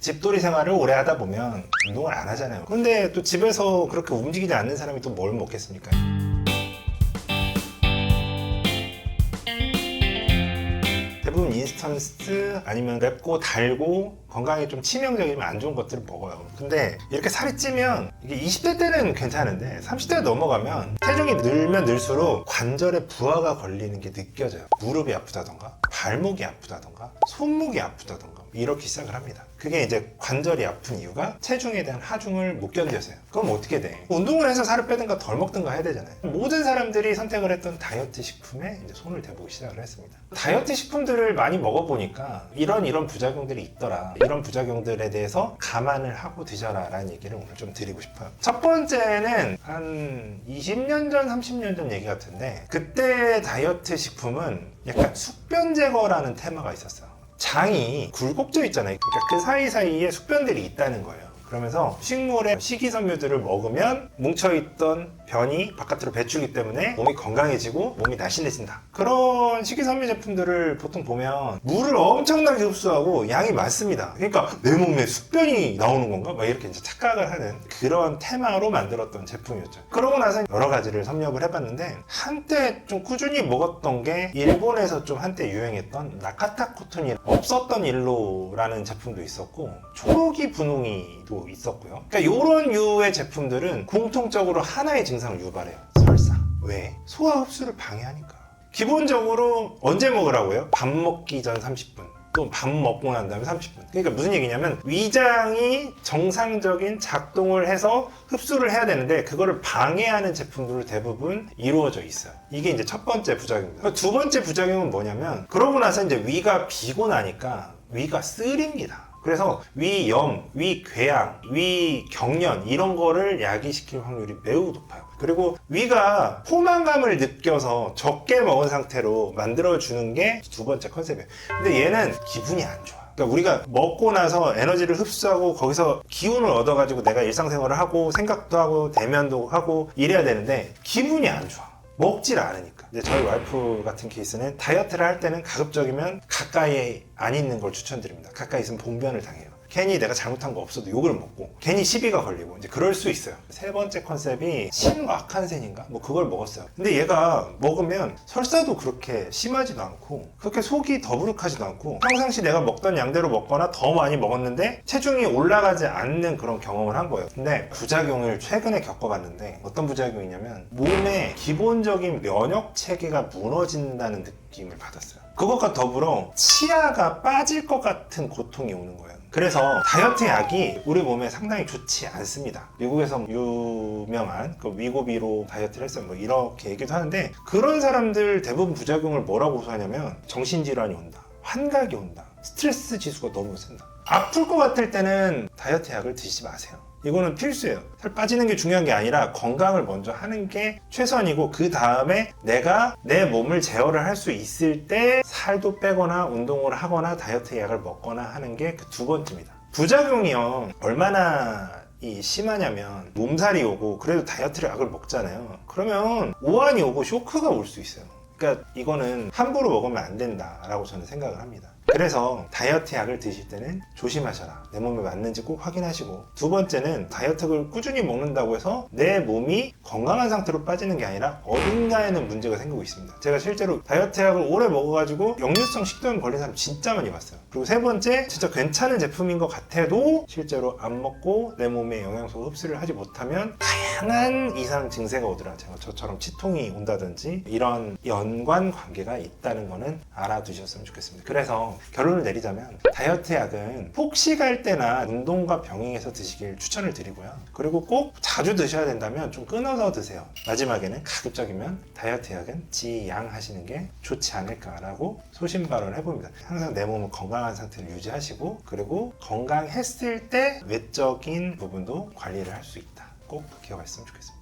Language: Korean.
집돌이 생활을 오래 하다 보면 운동을 안 하잖아요. 근데 또 집에서 그렇게 움직이지 않는 사람이 또 뭘 먹겠습니까? 대부분 인스턴트 아니면 맵고 달고 건강에 좀 치명적이면 안 좋은 것들을 먹어요. 근데 이렇게 살이 찌면 이게 20대 때는 괜찮은데 30대 넘어가면 체중이 늘면 늘수록 관절에 부하가 걸리는 게 느껴져요. 무릎이 아프다던가 발목이 아프다던가 손목이 아프다던가 이렇게 시작을 합니다. 그게 이제 관절이 아픈 이유가 체중에 대한 하중을 못 견뎌서요. 그럼 어떻게 돼? 운동을 해서 살을 빼든가 덜 먹든가 해야 되잖아요. 모든 사람들이 선택을 했던 다이어트 식품에 이제 손을 대보기 시작을 했습니다. 다이어트 식품들을 많이 먹어보니까 이런 이런 부작용들이 있더라. 이런 부작용들에 대해서 감안을 하고 드셔라 라는 얘기를 오늘 좀 드리고 싶어요. 첫 번째는 한 20년 전, 30년 전 얘기 같은데 그때 다이어트 식품은 약간 숙변 제거라는 테마가 있었어요. 장이 굴곡져 있잖아요. 그러니까 그 사이사이에 숙변들이 있다는 거예요. 그러면서 식물의 식이섬유들을 먹으면 뭉쳐있던 변이 바깥으로 배출기 때문에 몸이 건강해지고 몸이 날씬해진다. 그런 식이섬유 제품들을 보통 보면 물을 엄청나게 흡수하고 양이 많습니다. 그러니까 내 몸에 숙변이 나오는 건가? 막 이렇게 이제 착각을 하는 그런 테마로 만들었던 제품이었죠. 그러고 나서 여러 가지를 섭렵을 해봤는데 한때 좀 꾸준히 먹었던 게 일본에서 좀 한때 유행했던 나카타 코톤이 없었던 일로라는 제품도 있었고 초록이 분홍이도 있었고요. 그러니까 이런 유의 제품들은 공통적으로 하나의 증상을 유발해요. 설사. 왜? 소화 흡수를 방해하니까. 기본적으로 언제 먹으라고요? 밥 먹기 전 30분. 또밥 먹고 난 다음에 30분. 그러니까 무슨 얘기냐면 위장이 정상적인 작동을 해서 흡수를 해야 되는데 그거를 방해하는 제품들로 대부분 이루어져 있어요. 이게 이제 첫 번째 부작용입니다. 두 번째 부작용은 뭐냐면 그러고 나서 이제 위가 비고 나니까 위가 쓰립니다. 그래서 위염, 위궤양, 위경련 이런 거를 야기시킬 확률이 매우 높아요. 그리고 위가 포만감을 느껴서 적게 먹은 상태로 만들어주는 게 두 번째 컨셉이에요. 근데 얘는 기분이 안 좋아. 그러니까 우리가 먹고 나서 에너지를 흡수하고 거기서 기운을 얻어가지고 내가 일상생활을 하고 생각도 하고 대면도 하고 이래야 되는데 기분이 안 좋아. 먹질 않으니까. 근데 저희 와이프 같은 케이스는 다이어트를 할 때는 가급적이면 가까이에 안 있는 걸 추천드립니다. 가까이 있으면 봉변을 당해요. 괜히 내가 잘못한 거 없어도 욕을 먹고 괜히 시비가 걸리고 이제 그럴 수 있어요. 세 번째 컨셉이 신와칸센인가? 뭐 그걸 먹었어요. 근데 얘가 먹으면 설사도 그렇게 심하지도 않고 그렇게 속이 더부룩하지도 않고 평상시 내가 먹던 양대로 먹거나 더 많이 먹었는데 체중이 올라가지 않는 그런 경험을 한 거예요. 근데 부작용을 최근에 겪어봤는데 어떤 부작용이냐면 몸의 기본적인 면역 체계가 무너진다는 느낌 을 받았어요. 그것과 더불어 치아가 빠질 것 같은 고통이 오는 거예요. 그래서 다이어트 약이 우리 몸에 상당히 좋지 않습니다. 미국에서 유명한 그 위고비로 다이어트를 했어요. 뭐 이렇게 얘기도 하는데 그런 사람들 대부분 부작용을 뭐라고 호소하냐면 정신질환이 온다. 환각이 온다. 스트레스 지수가 너무 센다. 아플 것 같을 때는 다이어트 약을 드시지 마세요. 이거는 필수예요. 살 빠지는 게 중요한 게 아니라 건강을 먼저 하는 게 최선이고 그 다음에 내가 내 몸을 제어를 할 수 있을 때 살도 빼거나 운동을 하거나 다이어트 약을 먹거나 하는 게 그 두 번째입니다. 부작용이요. 얼마나 이 심하냐면 몸살이 오고 그래도 다이어트 약을 먹잖아요. 그러면 오한이 오고 쇼크가 올 수 있어요. 그러니까 이거는 함부로 먹으면 안 된다라고 저는 생각을 합니다. 그래서 다이어트 약을 드실 때는 조심하셔라. 내 몸에 맞는지 꼭 확인하시고. 두 번째는 다이어트를 꾸준히 먹는다고 해서 내 몸이 건강한 상태로 빠지는 게 아니라 어딘가에는 문제가 생기고 있습니다. 제가 실제로 다이어트 약을 오래 먹어가지고 역류성 식도염 걸린 사람 진짜 많이 봤어요. 그리고 세 번째, 진짜 괜찮은 제품인 것 같아도 실제로 안 먹고 내 몸에 영양소 흡수를 하지 못하면 다양한 이상 증세가 오더라. 제가 저처럼 치통이 온다든지 이런 연관 관계가 있다는 거는 알아두셨으면 좋겠습니다. 그래서 결론을 내리자면 다이어트 약은 폭식할 때나 운동과 병행해서 드시길 추천을 드리고요. 그리고 꼭 자주 드셔야 된다면 좀 끊어서 드세요. 마지막에는 가급적이면 다이어트 약은 지양하시는 게 좋지 않을까라고 소신 발언을 해봅니다. 항상 내 몸을 건강한 상태를 유지하시고 그리고 건강했을 때 외적인 부분도 관리를 할 수 있다. 꼭 기억하셨으면 좋겠습니다.